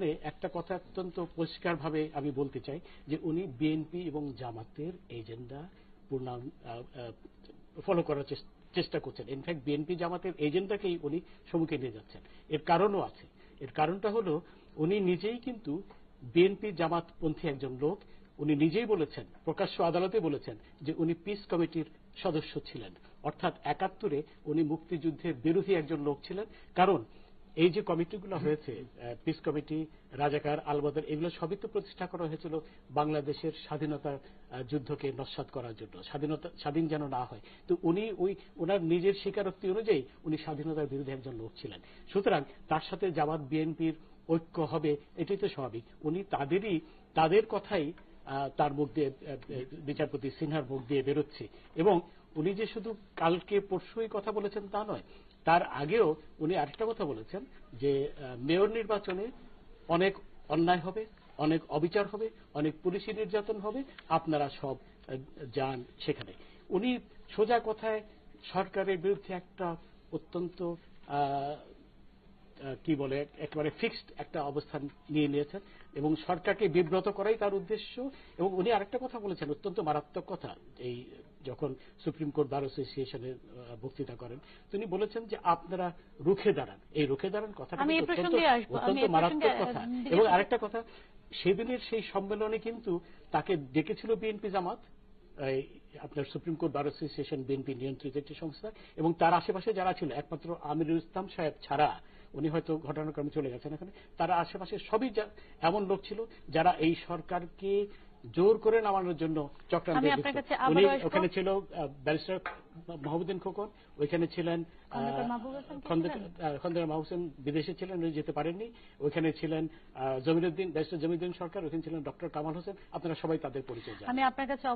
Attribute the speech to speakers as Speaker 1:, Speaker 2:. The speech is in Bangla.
Speaker 1: একটা কথা অত্যন্ত পরিষ্কারভাবে আমি বলতে চাই যে উনি বিএনপি এবং জামাতের এজেন্ডা পূর্ণাঙ্গ ফলো করার চেষ্টা করছেন। ইনফ্যাক্ট বিএনপি জামাতের এজেন্ডাকেই উনি সম্মুখে নিয়ে যাচ্ছেন। এর কারণও আছে। এর কারণটা হলো, উনি নিজেই কিন্তু বিএনপি জামাতপন্থী একজন লোক। উনি নিজেই বলেছেন, প্রকাশ্য আদালতে বলেছেন যে উনি পিস কমিটির সদস্য ছিলেন। অর্থাৎ একাত্তরে উনি মুক্তিযুদ্ধের বিরোধী একজন লোক ছিলেন। কারণ এই যে কমিটিগুলো হয়েছে পিস কমিটি রাজাকার, আলবদর, এগুলো সবই তো প্রতিষ্ঠা করা হয়েছিল বাংলাদেশের স্বাধীনতা যুদ্ধকে নস্বাত করার জন্য, স্বাধীনতা, স্বাধীন যেন না হয়। তো উনি ওই, ওনার নিজের স্বীকারোক্তি অনুযায়ী উনি স্বাধীনতার বিরুদ্ধে একজন লোক ছিলেন। সুতরাং তার সাথে জামাত বিএনপির ঐক্য হবে, এটাই তো স্বাভাবিক। উনি তাদেরই, তাদের কথাই তার মুখ দিয়ে বিচারপতি সিনহার মুখ দিয়ে বেরোচ্ছে। এবং উনি যে শুধু কালকে পরশুই কথা বলেছেন তা নয়, তার আগেও উনি আরেকটা কথা বলেছেন যে মেয়র নির্বাচনে অনেক অন্যায় হবে, অনেক অবিচার হবে, অনেক পুলিশি নির্যাতন হবে, আপনারা সব যান সেখানে। উনি সোজা কথায় সরকারের বিরুদ্ধে একটা অত্যন্ত কি বলে একেবারে ফিক্সড একটা অবস্থান নিয়ে নিয়েছেন এবং সরকারকে বিব্রত করাই তার উদ্দেশ্য। এবং উনি আরেকটা কথা বলেছেন অত্যন্ত মারাত্মক কথা এই যখন সুপ্রিম কোর্ট বার অ্যাসোসিয়েশনে বক্তৃতা করেন তিনি বলেছেন যে আপনারা রুখে দাঁড়ান। এই রুখে দাঁড়ান কিন্তু অত্যন্ত মারাত্মক কথা। এবং আরেকটা কথা সেদিনের সেই সম্মেলনে কিন্তু তাকে ডেকেছিল বিএনপি জামাত আপনার supreme court bar association BNP নিয়ন্ত্রিত একটি সংস্থা এবং তার আশেপাশে যারা ছিল একমাত্র আমিরুল ইসলাম সাহেব ছাড়া উনি হয়তো ঘটনাক্রমে চলে গেছেন এখানে। তারা আশেপাশে সবই এমন লোক ছিল যারা এই সরকারকে জোর করে নামানোর জন্য চক্রান্ত উনি ওখানে ছিল ব্যারিস্টার মাহমুদ্দিন খোকন ওইখানে ছিলেন
Speaker 2: খন্দকার হোসেন
Speaker 1: বিদেশে ছিলেন উনি যেতে পারেননি। ওইখানে ছিলেন জমিরুদ্দিন ব্যারিস্টার জমিরুদ্দিন সরকার ওইখানে ছিলেন ডক্টর কামাল হোসেন। আপনারা সবাই তাদের পরিচয়
Speaker 2: আমি আপনার কাছে